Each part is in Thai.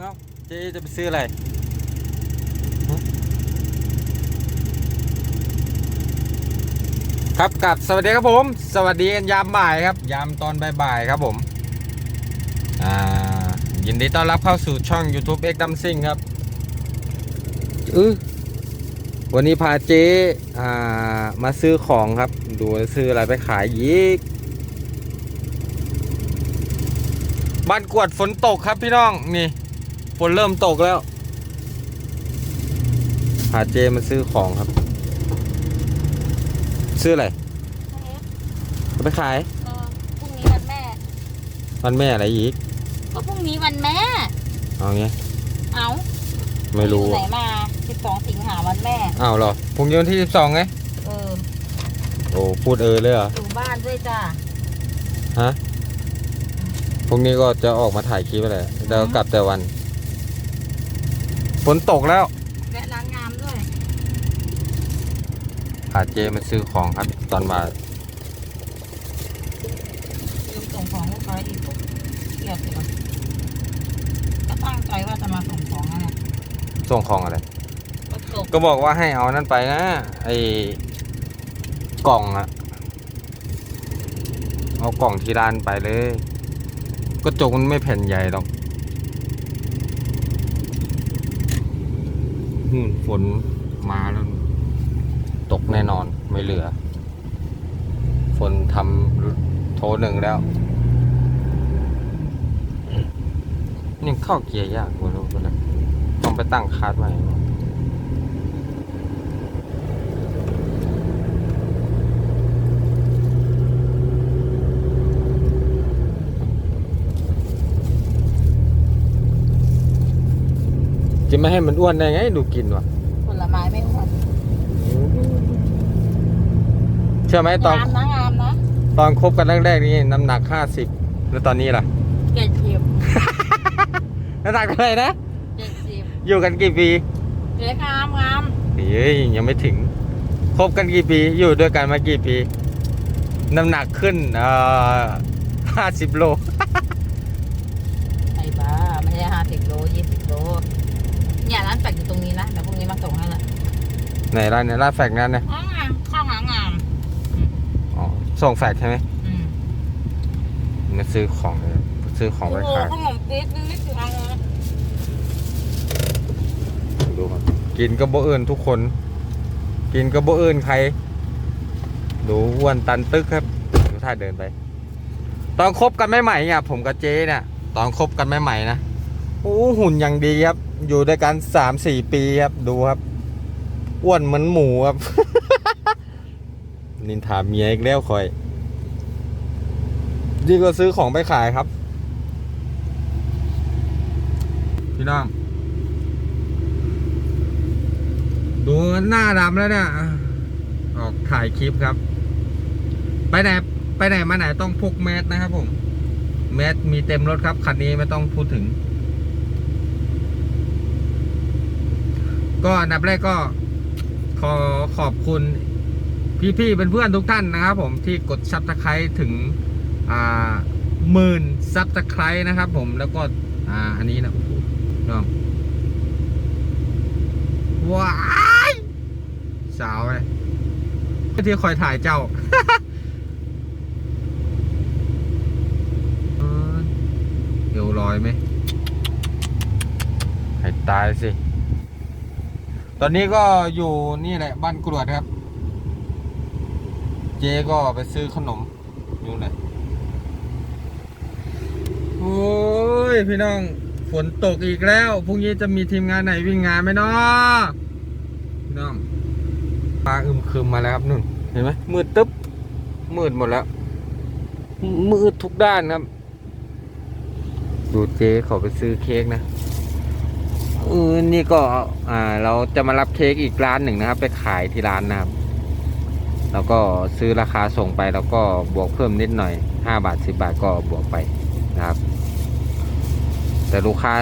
เอ้าเจ๊จะไปซื้ออะไรครับกับสวัสดีครับผม สวัสดีกันยามบ่ายครับ ยามตอนบ่ายๆครับผมอ่ายินดีต้อนรับเข้าสู่ช่อง YouTube X d u m s i n g ครับอือวันนี้พาเจ๊อ่ามาซื้อของครับ ดูซื้ออะไรไปขายยีกบ้านกวดฝนตกครับพี่น้องนี่ ฝนเริ่มตกแล้วพาเจมาซื้อของครับ ซื้ออะไรเอาไปขายเออพรุ่งนี้วันแม่ วันแม่อะไรอีก ก็พรุ่งนี้วันแม่ เอาเงี้ยเอาไม่รู้อยู่ไหนมา12สิงหาวันแม่อ้าวเหรอพรุ่งนี้วันที่12ไงเออโอ้พูดเออเลยเหรออยู่บ้านด้วยจ้าฮะพรุ่งนี้ก็จะออกมาถ่ายคลิปอะไรเดี๋ยวกลับแต่วัน ฝนตกแล้วแวะร้านงามด้วยพาเจมาซื้อของครับ ตอนมาลืมส่งของลูกค้าอีกปุ๊บเกียดเลยก็ตั้งใจว่าจะมาส่งของนั่นแหละส่งของอะไร ก็ตกก็บอกว่าให้เอานั่นไปนะไอ้กล่องอะเอากล่องที่ร้านไปเลยกระจกมันไม่แผ่นใหญ่หรอก หืนฝนมาแล้ว ตกแน่นอนไม่เหลือ ฝนทำโทหนึ่งแล้ว นี่เข้าเกียร์ยากไม่รู้ไปเลยต้องไปตั้งคาร์ดใหม่ จะไม่ให้มันอ้วนได้ไง ดูกินวะผลไม้ไม่อ้วนเชื่อไหมตอนงามนะงามนะ ตอนคบกันแรกๆนี่น้ำหนักห้าสิบแล้วตอนนี้ล่ะเจ็ดสิบน้ำหนักเท่าไหร่นะเจ็ดสิบอยู่กันกี่ปีเจ๊งามงามเฮ้ยยังไม่ถึงคบกันกี่ปี อยู่ด้วยกันมากี่ปี น้ำหนักขึ้นเอ่อห้าสิบโลไอ้บ้าไม่ใช่ห้าสิบโลยี่สิบโล เนี่ยร้านแปลกอยู่ตรงนี้นะเดี๋ยวพรุ่งนี้มาส่งให้ละไหนร้านเนี่ยร้านแฟกนั้นเนี่ยอ๋องามข้าวหางามอ๋อส่งแฟกใช่ไหมอืมมาซื้อของเลยซื้อของไปโอ้โหขายขนมปี๊บนี่ไม่ถึงเอาเลยดูครับกินก็บ่เอินทุกคน กินก็บ่เอินใครดูอ้วนตันตึกครับดูท่าเดินไป ตอนคบกันใหม่ๆเนี่ยผมกับเจ๊เนี่ยตอนคบกันใหม่ๆนะโอ้หุ่นอย่างดีครับ อยู่ด้วยกันสามสี่ปีครับดูครับอ้วนเหมือนหมูครับ นินทาเมียอีกแล้วคอยนี่ก็ซื้อของไปขายครับ พี่น้อง ดูหน้าดำแล้วเนี่ย ออกถ่ายคลิปครับ ไปไหนไปไหนมาไหนต้องพกแมสนะครับผม แมสมีเต็มรถครับ คันนี้ไม่ต้องพูดถึง ก็อันดับแรกก็ขอขอบคุณพี่ๆเป็นเพื่อนๆทุกท่านนะครับ ผมที่กดซับสไครต์ถึงอ่าหมื่นซับสไครต์นะครับ ผมแล้วก็อ่าอันนี้นะโอ้โหน้องว้ายสาวเลยที่คอยถ่ายเจ้าเออเอวลอยไหมให้ตายสิ ตอนนี้ก็อยู่นี่แหละบ้านกรวดครับ เจ๊ก็ไปซื้อขนมอยู่ไหนโอ้ยพี่น้องฝนตกอีกแล้วพรุ่งนี้จะมีทีมงานไหนวิ่งงานไหมเนาะพี่น้องฟ้าอึมครึมมาแล้วครับนุ่นเห็นไหมมืดตึ๊บมืดหมดแล้ว มืดทุกด้านครับ ดูเจ๊เขาไปซื้อเค้กนะ ออนี่ก็อ่าเราจะมารับเค้กอีกร้านหนึ่งนะครับ ไปขายที่ร้านนะครับ แล้วก็ซื้อราคาส่งไปแล้วก็บวกเพิ่มนิดหน่อยห้าบาทสิบาทก็บวกไปนะครับ แต่ลูกค้า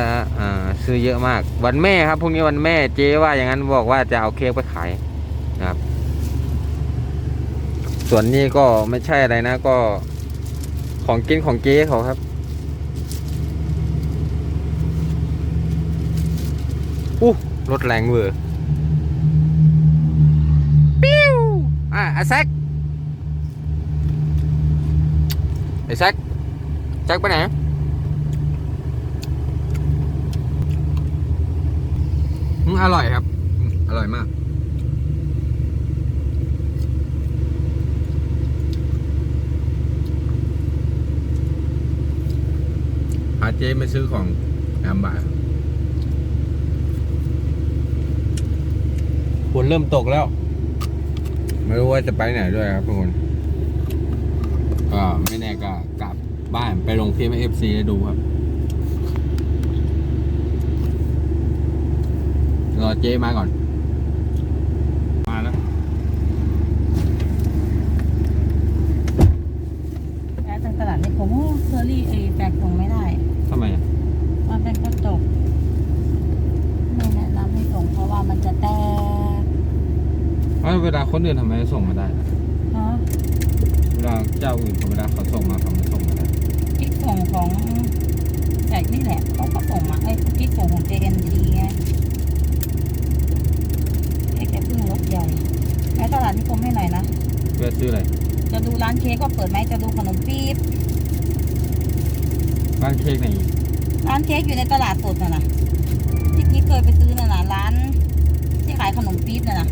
อ่าซื้อเยอะมาก วันแม่ครับพรุ่งนี้วันแม่เจ๊ว่าอย่างนั้นบอกว่าจะเอาเค้กไปขายนะครับ ส่วนนี้ก็ไม่ใช่อะไรนะก็ของกินของเจ๊เขาครับ อู้รถแรงเวอร์ปิ้วอะไอ้แซกไอ้แซกแซกไปไหนอืมอร่อยครับอืมอร่อยมากพาเจ๊มาซื้อของงามบาท นเริ่มตกแล้ว ไม่รู้ว่าจะไปไหนด้วยครับทุกคนก็ไม่แน่ก็กลับบ้านไปลงคลิปให้เอฟซีได้ดูครับรอเจ๊มาก่อน มาแล้วแอดทางตลาดในผมเคอรี่ไอ้แบกส่งไม่ได้ ทำไมอะ มันเป็นกระจกไม่แนะนำให้ส่งเพราะว่ามันจะแตก เอ้าเวลาคนอื่นทำไมส่งมาได้ล่ะฮะเวลาเจ้าอื่นเขาเวลาเขาส่งมาเขาไม่ส่งมาได้กิ๊กส่งของแจกนี่แหละเขาก็ส่งมาไอ้ยกิ๊กส่งของ JNT ไงเอ๊ะแกเพิ่งรถใหญ่แอดตลาดนิคมให้หน่อยนะ เพื่อซื้ออะไรจะดูร้านเค้กก็เปิดไหมจะดูขนมปี๊บบ้านเค้กไหนอีกร้านเค้กอยู่ในตลาดสดน่ะนะที่กิ๊กเคยไปซื้อน่ะนะร้าน ที่ขายขนมปี๊บน่ะนะ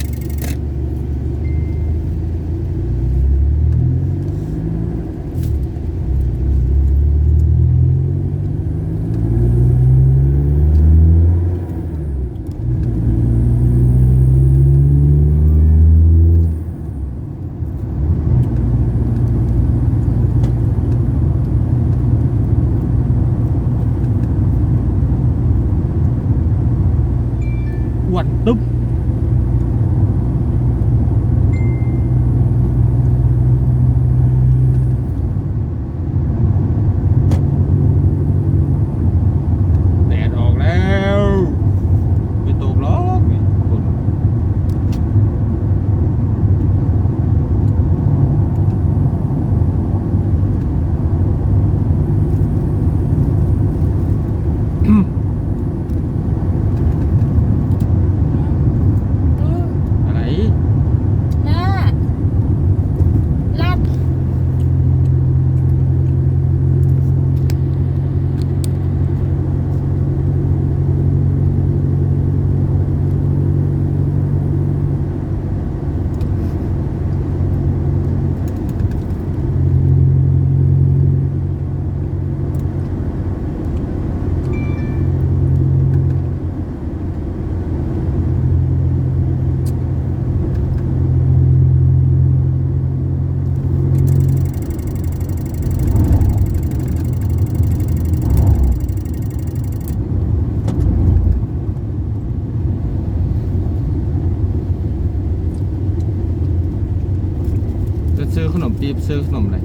ซื้อขนมปี๊บซื้อขนมอะไร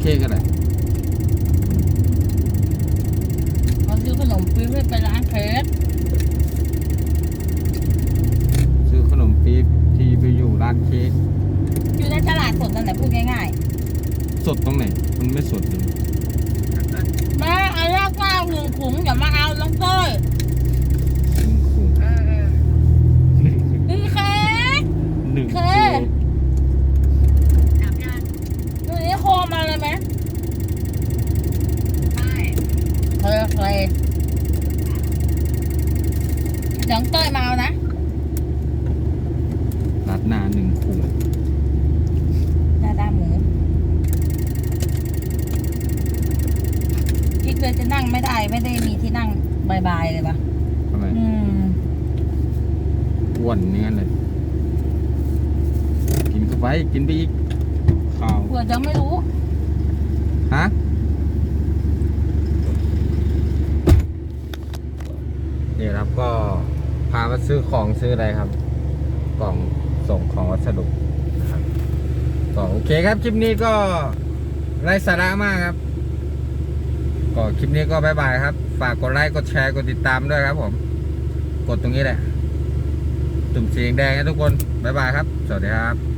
เค้กอะไรเขาซื้อขนมปี๊บให้ไปร้านเค้กซื้อขนมปี๊บที่ไปอยู่ร้านเค้กอยู่ในตลาดสดนั่นแหละพูดง่ายสดตรงไหนมันไม่สดเลย ๆแม่เอาแรกว่าหนึ่งขุงอย่ามาเอาน้องเต้ย หนึ่งขวด นี่เค้ก หนึ่ง เค ขวด ดูนี่โคมาเลยไหมใช่ เคยเคยเดี๋ยวน้องเต้ยมาเอานะ รัดหน้าหนึ่งขวดหน้าด้าหมูพี่เคยจะนั่งไม่ได้ไม่ได้มีที่นั่งบายๆเลยปะทำไมอืม อ้วนเนื้อเลย กินเข้าไปกินไปอีกข้าว เผื่อจะไม่รู้ ฮะ ครับ ก็พามาซื้อของซื้ออะไรครับ กล่องส่งของวัสดุนะครับก็โอเคครับคลิปนี้ก็ไร้สาระมากครับ ก็คลิปนี้ก็บายบายครับ ฝากกดไลค์กดแชร์กดติดตามด้วยครับผม กดตรงนี้แหละตุ่มสีแดงนะทุกคนบายบายครับ สวัสดีครับ